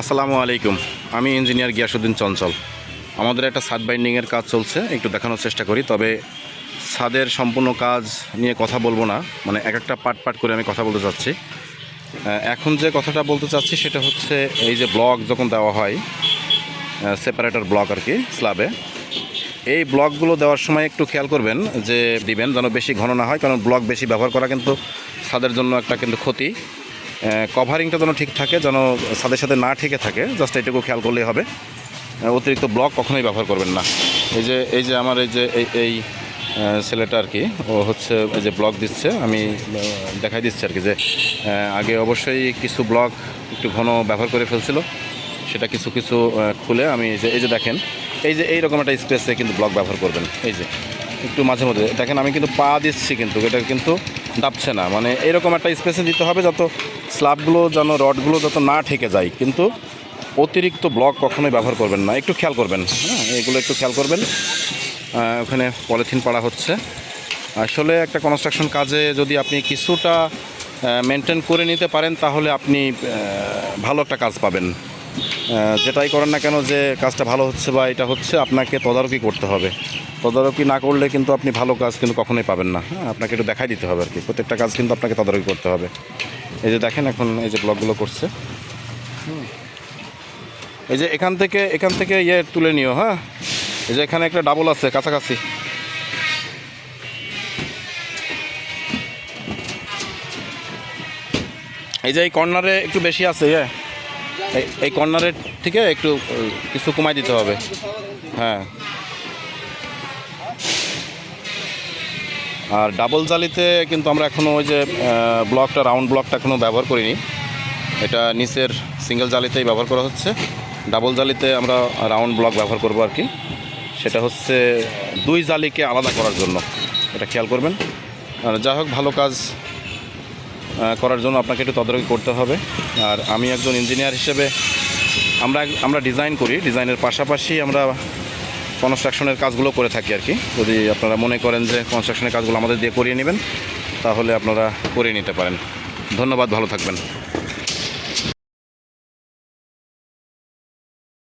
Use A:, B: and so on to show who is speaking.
A: আসসালামু আলাইকুম। আমি ইঞ্জিনিয়ার গিয়াসুদ্দিন চঞ্চল। আমাদের একটা সাদ বাইন্ডিংয়ের কাজ চলছে, একটু দেখানোর চেষ্টা করি, তবে ছাদের সম্পূর্ণ কাজ নিয়ে কথা বলব না মানে এক একটা পার্ট পার্ট করে আমি কথা বলতে চাচ্ছি। এখন যে কথাটা বলতে চাচ্ছি সেটা হচ্ছে এই যে ব্লক যখন দেওয়া হয় সেপারেটর ব্লক আর কি স্ল্যাবে এই ব্লকগুলো দেওয়ার সময় একটু খেয়াল করবেন যে দিবেন যেন বেশি ঘন না হয়, কারণ ব্লক বেশি ব্যবহার করা কিন্তু ছাদের জন্য একটা কিন্তু ক্ষতি। কভারিংটা যেন ঠিক থাকে, যেন ছাদের সাথে না ঠিকে থাকে জাস্ট এটুকু খেয়াল করলেই হবে। অতিরিক্ত ব্লক কখনোই ব্যবহার করবেন না। এই যে এই যে আমার এই যে, এই ছেলেটা আর কি, ও হচ্ছে এই যে ব্লক দিচ্ছে, আমি দেখাই দিচ্ছি আর কি যে আগে অবশ্যই কিছু ব্লক একটু ঘন ব্যবহার করে ফেলছিল। সেটা কিছু কিছু খুলে আমি যে, এই যে দেখেন, এই যে এইরকম একটা স্পেসে কিন্তু ব্লক ব্যবহার করবেন। এই যে, একটু মাঝে মধ্যে দেখেন, আমি কিন্তু পা দিচ্ছি কিন্তু, এটা কিন্তু দাপছে না। মানে এরকম একটা স্পেসে দিতে হবে যত স্ল্যাবগুলো যেন, রডগুলো যত না ঠেকে যায়। কিন্তু অতিরিক্ত ব্লক কখনোই ব্যবহার করবেন না। একটু খেয়াল করবেন। হ্যাঁ এগুলো একটু খেয়াল করবেন। ওখানে পলিথিন পাড়া হচ্ছে। আসলে একটা কনস্ট্রাকশন কাজে যদি আপনি কিছুটা মেনটেন করে নিতে পারেন, তাহলে আপনি ভালো একটা কাজ পাবেন। যেটাই করেন না কেন যে কাজটা ভালো হচ্ছে বা এটা হচ্ছে, আপনাকে তদারকি করতে হবে। তদারকি না করলে কিন্তু আপনি ভালো কাজ কিন্তু কখনোই পাবেন না। হ্যাঁ আপনাকে একটু দেখাই দিতে হবে আর কি। প্রত্যেকটা কাজ কিন্তু আপনাকে তদারকি করতে হবে। এই যে দেখেন এখন এই যে ব্লকগুলো করছে। এই যে এখান থেকে এখান থেকে ইয়ে তুলে নিও হ্যাঁ। এই যে এখানে একটা ডাবল আছে, কাছাকাছি। এই যে এই কর্নারে একটু বেশি আছে ইয়ে। এই- কর্নারের থেকে একটু কিছু কমাই দিতে হবে। হ্যাঁ। আর ডাবল জালিতে কিন্তু আমরা এখনও ওই যে ব্লকটা, রাউন্ড ব্লকটা এখনও ব্যবহার করিনি। এটা নিচের সিঙ্গেল জালিতেই ব্যবহার করা হচ্ছে। ডাবল জালিতে আমরা রাউন্ড ব্লক ব্যবহার করব আর কি। সেটা হচ্ছে দুই জালিকে আলাদা করার জন্য। এটা খেয়াল করবেন। যাই হোক, ভালো কাজ করার জন্য আপনাকে একটু তদারকি করতে হবে। আর আমি একজন ইঞ্জিনিয়ার হিসেবে আমরা আমরা ডিজাইন করি, ডিজাইনের পাশাপাশি আমরা কনস্ট্রাকশনের কাজগুলো করে থাকি আর কি। যদি আপনারা মনে করেন যে কনস্ট্রাকশনের কাজগুলো আমাদের দিয়ে করিয়ে নেবেন, তাহলে আপনারা করে নিতে পারেন। ধন্যবাদ, ভালো থাকবেন।